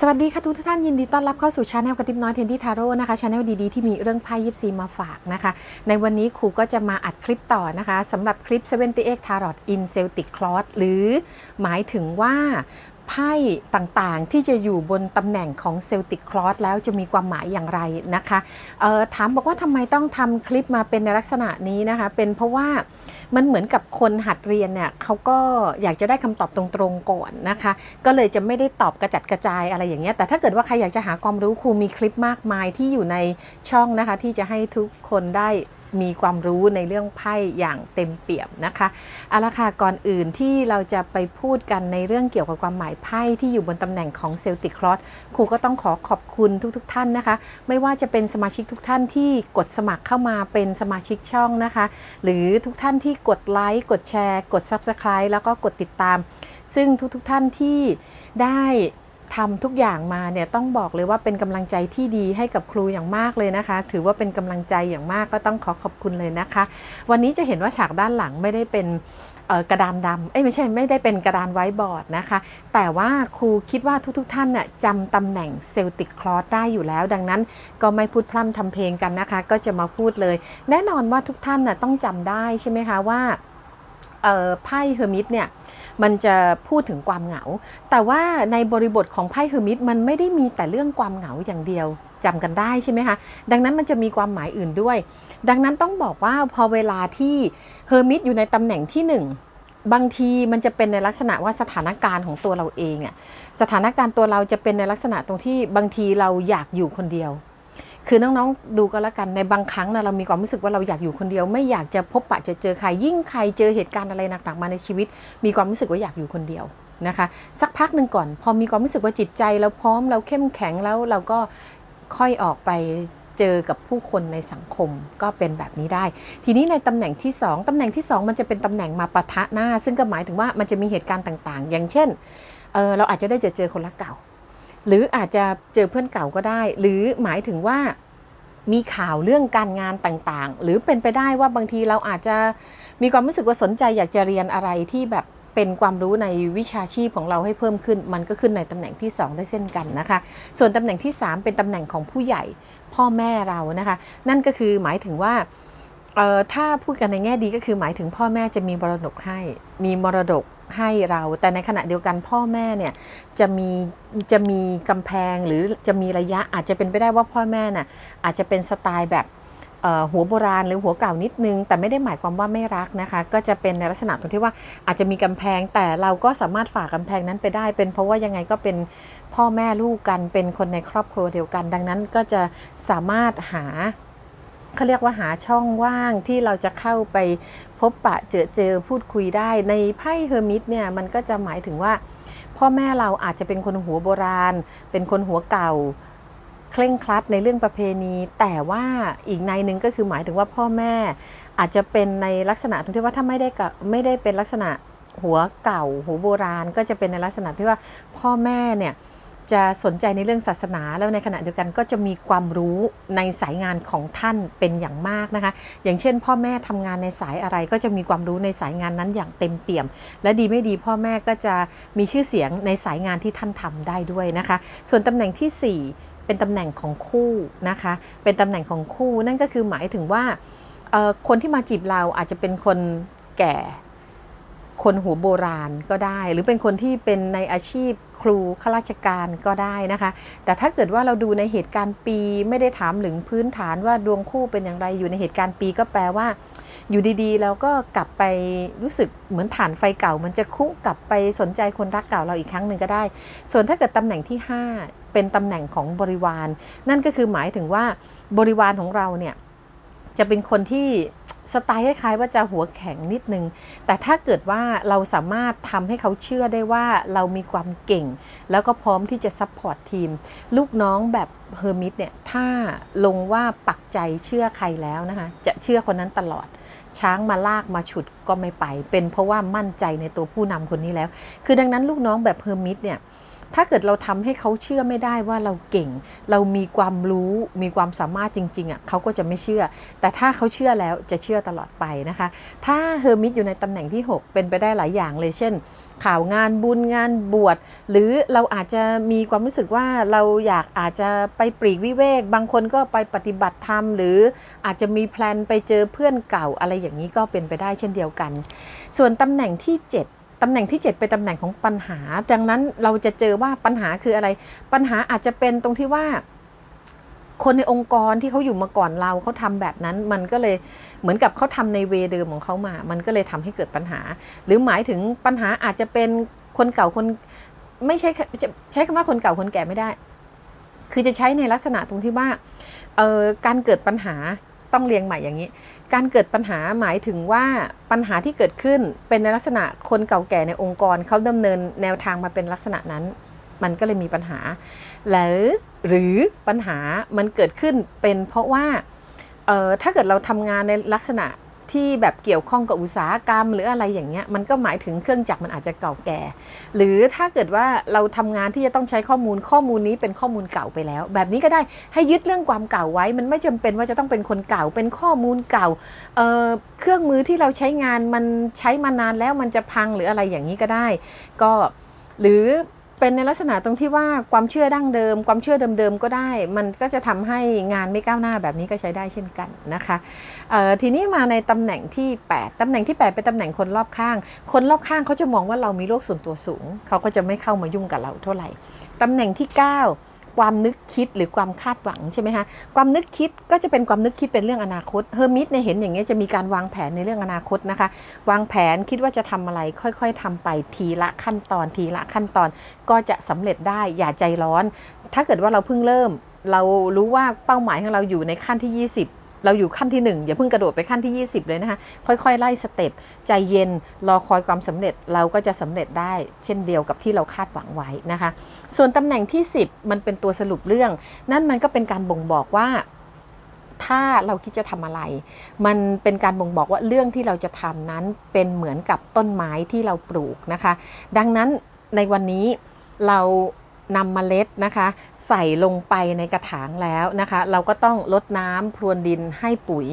สวัสดีค่ะทุกท่านยินดีต้อนรับเข้าสู่ชาแนลกระติบน้อยเทนดี้ทาโร่นะคะชาแนลดีๆที่มีเรื่องไพ่ยิปซีมาฝากนะคะ ในวันนี้ครูก็จะมาอัดคลิปต่อนะคะสำหรับคลิป 78 Tarot in Celtic Cloth หรือหมายถึงว่า ไพ่ต่างๆ ที่จะอยู่บนตำแหน่งของ Celtic Cloth แล้วจะมีความหมายอย่างไรนะคะออถามบอกว่าทำไมต้องทำคลิปมาเป็นในลักษณะนี้นะคะ เป็นเพราะว่ามันเหมือนกับคนหัดเรียนเนี่ยเขาก็อยากจะได้คำตอบตรงๆก่อนนะคะ ก็เลยจะไม่ได้ตอบกระจัดกระจายอะไรอย่างเงี้ยแต่ถ้าเกิดว่าใครอยากจะหาความรู้ครูมีคลิปมากมายที่อยู่ในช่องนะคะ ที่จะให้ทุกคนได้ มีความรู้ในเรื่องไพ่อย่างเต็มเปี่ยมนะคะเอาละค่ะก่อนอื่นที่เราจะไปพูดกันในเรื่องเกี่ยวกับความหมายไพ่ที่อยู่บนตำแหน่งของเซลติกคลอสครูก็ต้องขอขอบคุณทุกๆทท่านนะคะ ไม่ว่าจะเป็นสมาชิกทุกท่านที่กดสมัครเข้ามาเป็นสมาชิกช่องนะคะ หรือทุกท่านที่กดไลค์กดแชร์ กด Subscribe แล้วก็กดติดตาม ซึ่งทุกๆทท่านที่ได้ ทำทุกอย่างมาเนี่ยต้องบอกเลยว่าเป็นกำลังใจที่ดีให้กับครูอย่างมากเลยนะคะ ถือว่าเป็นกำลังใจอย่างมากก็ต้องขอขอบคุณเลยนะคะ วันนี้จะเห็นว่าฉากด้านหลังไม่ได้เป็นกระดานดำเอ้ยไม่ใช่ไม่ได้เป็นกระดานไว้บอร์ดนะคะ แต่ว่าครูคิดว่าทุกๆทท่านน่ะจำตำแหน่งเซลติกคลอสได้อยู่แล้ว ดังนั้นก็ไม่พูดพร่ำทำเพลงกันนะคะ ก็จะมาพูดเลย แน่นอนว่าทุกท่านน่ะต้องจำได้ใช่ไหมคะว่าไพ่เฮอร์มิตเนี่ย มันจะพูดถึงความเหงา แต่ว่าในบริบทของไพ่เฮอร์มิตมันไม่ได้มีแต่เรื่องความเหงาอย่างเดียวจำกันได้ใช่ไหมคะ ดังนั้นมันจะมีความหมายอื่นด้วย ดังนั้นต้องบอกว่าพอเวลาที่เฮอร์มิตอยู่ในตำแหน่งที่หนึ่งบางทีมันจะเป็นในลักษณะว่าสถานการณ์ของตัวเราเองอะสถานการณ์ตัวเราจะเป็นในลักษณะตรงที่บางทีเราอยากอยู่คนเดียว คือน้องๆดูก็แล้วกันในบางครั้งนะเรามีความรู้สึกว่าเราอยากอยู่คนเดียว ไม่อยากจะพบปะจะเจอใครยิ่งใครเจอเหตุการณ์อะไรหนักๆมาในชีวิต มีความรู้สึกว่าอยากอยู่คนเดียวนะคะ สักพักหนึ่งก่อน พอมีความรู้สึกว่าจิตใจเราพร้อมเราเข้มแข็งแล้วเราก็ค่อยออกไปเจอกับผู้คนในสังคมก็เป็นแบบนี้ได้ ทีนี้ในตำแหน่งที่ 2ตำแหน่งที่ 2 มันจะเป็นตำแหน่งมาปะทะหน้า ซึ่งก็หมายถึงว่ามันจะมีเหตุการณ์ต่างๆ อย่างเช่นเเราอาจจะได้เจอเจอคนรักเก่า หรืออาจจะเจอเพื่อนเก่าก็ได้ หรือหมายถึงว่ามีข่าวเรื่องการงานต่างๆ หรือเป็นไปได้ว่าบางทีเราอาจจะมีความรู้สึกว่าสนใจอยากจะเรียนอะไรที่แบบเป็นความรู้ในวิชาชีพของเราให้เพิ่มขึ้น มันก็ขึ้นในตำแหน่งที่ 2 ได้เช่นกันนะคะ ส่วนตำแหน่งที่ 3 เป็นตำแหน่งของผู้ใหญ่พ่อแม่เรานะคะ นั่นก็คือหมายถึงว่าเอ่อถ้าพูดกันในแง่ดีก็คือหมายถึงพ่อแม่จะมีมรดกให้ มีมรดก ให้เรา แต่ในขณะเดียวกันพ่อแม่เนี่ยจะมีจะมีกำแพงหรือจะมีระยะอาจจะเป็นไปได้ว่าพ่อแม่น่ะอาจจะเป็นสไตล์แบบหัวโบราณหรือหัวเก่านิดนึง แต่ไม่ได้หมายความว่าไม่รักนะคะ ก็จะเป็นในลักษณะตรงที่ว่าอาจจะมีกำแพงแต่เราก็สามารถฝ่ากำแพงนั้นไปได้ เป็นเพราะว่ายังไงก็เป็นพ่อแม่ลูกกันเป็นคนในครอบครัวเดียวกัน ดังนั้นก็จะสามารถหา เขาเรียกว่าหาช่องว่างที่เราจะเข้าไปพบปะเจอเจอพูดคุยได้ในไพ่เฮอร์มิตเนี่ยมันก็จะหมายถึงว่า พ่อแม่เราอาจจะเป็นคนหัวโบราณ เป็นคนหัวเก่า เคร่งครัดในเรื่องประเพณี แต่ว่าอีกในหนึ่งก็คือหมายถึงว่าพ่อแม่อาจจะเป็นในลักษณะที่ว่าถ้าไม่ได้กับไม่ได้เป็นลักษณะหัวเก่าหัวโบราณ ก็จะเป็นในลักษณะที่ว่าพ่อแม่เนี่ย จะสนใจในเรื่องศาสนาแล้วในขณะเดียวกันก็จะมีความรู้ในสายงานของท่านเป็นอย่างมากนะคะ อย่างเช่น พ่อแม่ทำงานในสายอะไรก็จะมีความรู้ในสายงานนั้นอย่างเต็มเปี่ยม และดีไม่ดีพ่อแม่ก็จะมีชื่อเสียงในสายงานที่ท่านทำได้ด้วยนะคะ ส่วนตำแหน่งที่ 4 เป็นตำแหน่งของคู่นะคะ เป็นตำแหน่งของคู่นั่นก็คือหมายถึงว่าคนที่มาจีบเราอาจจะเป็นคนแก่ คนหัวโบราณก็ได้ หรือเป็นคนที่เป็นในอาชีพครูข้าราชการก็ได้นะคะ แต่ถ้าเกิดว่าเราดูในเหตุการณ์ปีไม่ได้ถามถึงพื้นฐานว่าดวงคู่เป็นอย่างไรอยู่ในเหตุการณ์ปีก็แปลว่า อยู่ดีๆแล้วก็กลับไปรู้สึกเหมือนฐานไฟเก่า มันจะคุกลับไปสนใจคนรักเก่าเราอีกครั้งหนึ่งก็ได้ ส่วนถ้าเกิดตำแหน่งที่ 5 เป็นตำแหน่งของบริวารนั่นก็คือหมายถึงว่าบริวารของเราเนี่ยจะเป็นคนที่ สไตล์คล้ายๆว่าจะหัวแข็งนิดนึง แต่ถ้าเกิดว่าเราสามารถทำให้เขาเชื่อได้ว่าเรามีความเก่ง แล้วก็พร้อมที่จะซัพพอร์ตทีม ลูกน้องแบบเฮอร์มิตเนี่ยถ้าลงว่าปักใจเชื่อใครแล้วนะคะจะเชื่อคนนั้นตลอดช้างมาลากมาฉุดก็ไม่ไป เป็นเพราะว่ามั่นใจในตัวผู้นำคนนี้แล้ว คือดังนั้นลูกน้องแบบเฮอร์มิตเนี่ย ถ้าเกิดเราทำให้เขาเชื่อไม่ได้ว่าเราเก่ง เรามีความรู้มีความสามารถจริงๆอะเขาก็จะไม่เชื่อ แต่ถ้าเขาเชื่อแล้วจะเชื่อตลอดไปนะคะ ถ้าเฮอร์มิตอยู่ในตำแหน่งที่ 6 เป็นไปได้หลายอย่างเลยเช่น ข่าวงานบุญงานบวชหรือเราอาจจะมีความรู้สึกว่าเราอยากอาจจะไปปรีกวิเวก บางคนก็ไปปฏิบัติธรรม หรืออาจจะมีแพลนไปเจอเพื่อนเก่าอะไรอย่างนี้ก็เป็นไปได้เช่นเดียวกัน ส่วนตำแหน่งที่ 7 ตำแหน่งที่ 7 เป็นตำแหน่งของปัญหา ดังนั้นเราจะเจอว่าปัญหาคืออะไร ปัญหาอาจจะเป็นตรงที่ว่า คนในองค์กรที่เขาอยู่มาก่อนเราเขาทำแบบนั้น มันก็เลยเหมือนกับเขาทำในเวเดิมของเขามา มันก็เลยทำให้เกิดปัญหา หรือหมายถึงปัญหาอาจจะเป็นคนเก่าคน ไม่ใช่ใช้คำว่าคนเก่าคนแก่ไม่ได้ คือจะใช้ในลักษณะตรงที่ว่าเอ่อการเกิดปัญหา ต้องเรียงใหม่อย่างนี้ การเกิดปัญหาหมายถึงว่าปัญหาที่เกิดขึ้นเป็นในลักษณะคนเก่าแก่ในองค์กรเขาดำเนินแนวทางมาเป็นลักษณะนั้น มันก็เลยมีปัญหา หรือหรือปัญหามันเกิดขึ้นเป็นเพราะว่าเอ่อถ้าเกิดเราทำงานในลักษณะ ที่แบบเกี่ยวข้องกับอุตสาหกรรม หรืออะไรอย่างเงี้ยมันก็หมายถึงเครื่องจักรมันอาจจะเก่าแก่ หรือถ้าเกิดว่าเราทำงานที่จะต้องใช้ข้อมูลข้อมูลนี้เป็นข้อมูลเก่าไปแล้ว แบบนี้ก็ได้ให้ยึดเรื่องความเก่าไว้ มันไม่จำเป็นว่าจะต้องเป็นคนเก่าเป็นข้อมูลเก่าเเครื่องมือที่เราใช้งานมันใช้มานานแล้วมันจะพังหรืออะไรอย่างนี้ก็ได้ ก็หรือ เป็นในลักษณะตรงที่ว่าความเชื่อดั้งเดิม ความเชื่อเดิมๆก็ได้ มันก็จะทำให้งานไม่ก้าวหน้าแบบนี้ก็ใช้ได้เช่นกันนะคะทีนี้มาในตำแหน่งที่ 8ตำแหน่งที่ 8 เป็นตำแหน่งคนรอบข้าง คนรอบข้างเขาจะมองว่าเรามีโรคส่วนตัวสูง เขาก็จะไม่เข้ามายุ่งกับเราเท่าไหร่ตำแหน่งที่ 9 ความนึกคิดหรือความคาดหวังใช่ไหมคะความนึกคิดก็จะเป็นความนึกคิดเป็นเรื่องอนาคตเฮอร์มิตเนี่ยเห็นอย่างเงี้ยจะมีการวางแผนในเรื่องอนาคตนะคะ วางแผนคิดว่าจะทำอะไรค่อยๆทำไปทีละขั้นตอนทีละขั้นตอน ก็จะสำเร็จได้อย่าใจร้อน ถ้าเกิดว่าเราเพิ่งเริ่ม เรารู้ว่าเป้าหมายของเราอยู่ในขั้นที่ 20 เราอยู่ขั้นที่ 1 อย่าเพิ่งกระโดดไปขั้นที่ 20 เลยนะคะค่อยๆ ไล่สเต็ปใจเย็นรอคอยความสำเร็จเราก็จะสำเร็จได้ เช่นเดียวกับที่เราคาดหวังไว้นะคะ ส่วนตำแหน่งที่ 10 มันเป็นตัวสรุปเรื่อง นั่นมันก็เป็นการบ่งบอกว่าถ้าเราคิดจะทำอะไร มันเป็นการบ่งบอกว่าเรื่องที่เราจะทำนั้นเป็นเหมือนกับต้นไม้ที่เราปลูกนะคะ ดังนั้นในวันนี้เรา นำเมล็ดนะคะ ใส่ลงไปในกระถางแล้วนะคะ เราก็ต้องลดน้ำพรวนดินให้ปุ๋ย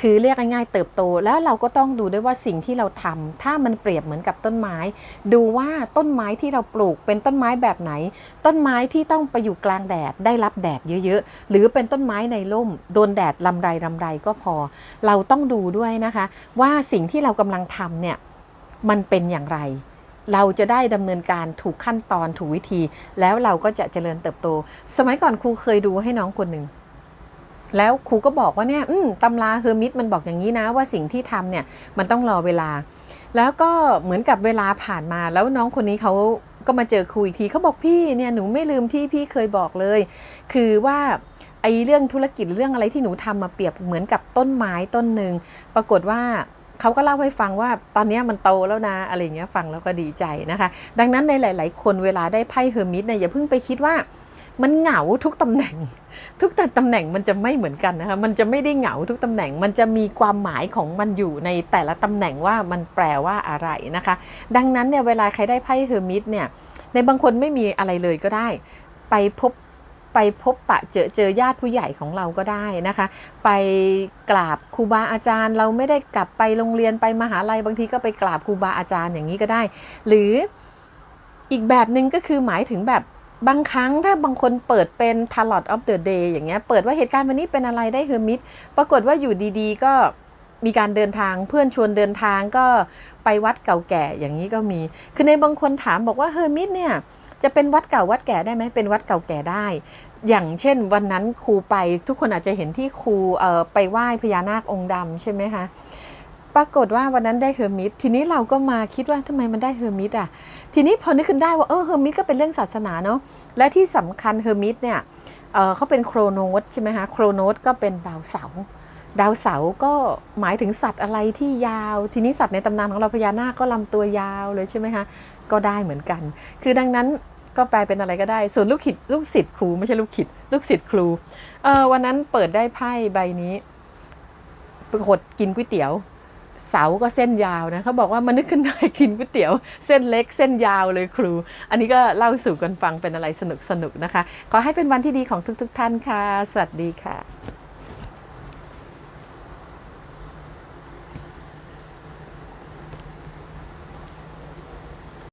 คือเรียกง่ายๆเติบโต แล้วเราก็ต้องดูด้วยว่าสิ่งที่เราทำถ้ามันเปรียบเหมือนกับต้นไม้ ดูว่าต้นไม้ที่เราปลูกเป็นต้นไม้แบบไหน ต้นไม้ที่ต้องไปอยู่กลางแดดได้รับแดดเยอะๆ หรือเป็นต้นไม้ในร่มโดนแดดลำไรลำไรก็พอ เราต้องดูด้วยนะคะ ว่าสิ่งที่เรากำลังทำเนี่ยมันเป็นอย่างไร เราจะได้ดำเนินการถูกขั้นตอนถูกวิธี แล้วเราก็จะเจริญเติบโต สมัยก่อนครูเคยดูให้น้องคนหนึ่งแล้วครูก็บอกว่าเนี่ยตำราเฮอร์มิตมันบอกอย่างนี้นะว่าสิ่งที่ทำเนี่ยมันต้องรอเวลา แล้วก็เหมือนกับเวลาผ่านมาแล้วน้องคนนี้เขาก็มาเจอครูอีกทีเขาบอกพี่เนี่ยหนูไม่ลืมที่พี่เคยบอกเลย คือว่าไอ้เรื่องธุรกิจเรื่องอะไรที่หนูทำมาเปรียบเหมือนกับต้นไม้ต้นหนึ่งปรากฏว่า เขาก็เล่าให้ฟังว่าตอนนี้มันโตแล้วนะอะไรเงี้ยฟังแล้วก็ดีใจนะคะ ดังนั้นในหลาย ๆ คนเวลาได้ไพ่เฮอร์มิตเนี่ยอย่าเพิ่งไปคิดว่ามันเหงาทุกตำแหน่ง ทุกแต่ตำแหน่งมันจะไม่เหมือนกันนะคะมันจะไม่ได้เหงาทุกตำแหน่ง มันจะมีความหมายของมันอยู่ในแต่ละตำแหน่งว่ามันแปลว่าอะไรนะคะ ดังนั้นเนี่ยเวลาใครได้ไพ่เฮอร์มิตเนี่ยในบางคนไม่มีอะไรเลยก็ได้ ไปพบ ไปพบปะเจอเจอญาติผู้ใหญ่ของเราก็ได้นะคะ ไปกราบครูบาอาจารย์ เราไม่ได้กลับไปโรงเรียนไปมหาลัยบางทีก็ไปกราบครูบาอาจารย์อย่างนี้ก็ได้ หรืออีกแบบหนึ่งก็คือหมายถึงแบบบางครั้งถ้าบางคนเปิดเป็น t a l o t of the day อย่างเงี้ยเปิดว่าเหตุการณ์วันนี้เป็นอะไรได้เฮอร์มิตปรากฏว่าอยู่ดีๆ ก็มีการเดินทางเพื่อนชวนเดินทางก็ไปวัดเก่าแก่อย่างนี้ก็มี คือในบางคนถามบอกว่าเฮอร์มิตเนี่ย จะเป็นวัดเก่าวัดแก่ได้ไหมเป็นวัดเก่าแก่ได้ อย่างเช่น วันนั้นครูไปทุกคนอาจจะเห็นที่ครูไปไหว้พญานาคองค์ดำใช่ไหมคะปรากฏว่าวันนั้นได้เฮอร์มิตทีนี้เราก็มาคิดว่าทำไมมันได้เฮอร์มิตอะทีนี้พอนึกขึ้นได้ว่าเออเฮอร์มิตก็เป็นเรื่องศาสนาเนาะและที่สำคัญเฮอร์มิตเนี่ยเเขาเป็นโครโนสใช่ไหมคะโครโนสก็เป็นดาวเสาดาวเสาก็หมายถึงสัตว์อะไรที่ยาว ทีนี้สัตว์ในตำนานของเราพญานาคก็ลำตัวยาวเลยใช่ไหมคะก็ได้เหมือนกัน คือดังนั้น ก็แปลเป็นอะไรก็ได้ ส่วนลูกขิดลูกศิษย์ครูไม่ใช่ลูกขิดลูกศิษย์ครูเออวันนั้นเปิดได้ไพ่ใบนี้ปรากฏกินก๋วยเตี๋ยวเสาก็เส้นยาวนะเขาบอกว่ามันนึกขึ้นได้กินก๋วยเตี๋ยว เส้นเล็กเส้นยาวเลยครู อันนี้ก็เล่าสู่กันฟังเป็นอะไรสนุกๆนะคะ ขอให้เป็นวันที่ดีของทุก ๆ ท่านค่ะ สวัสดีค่ะ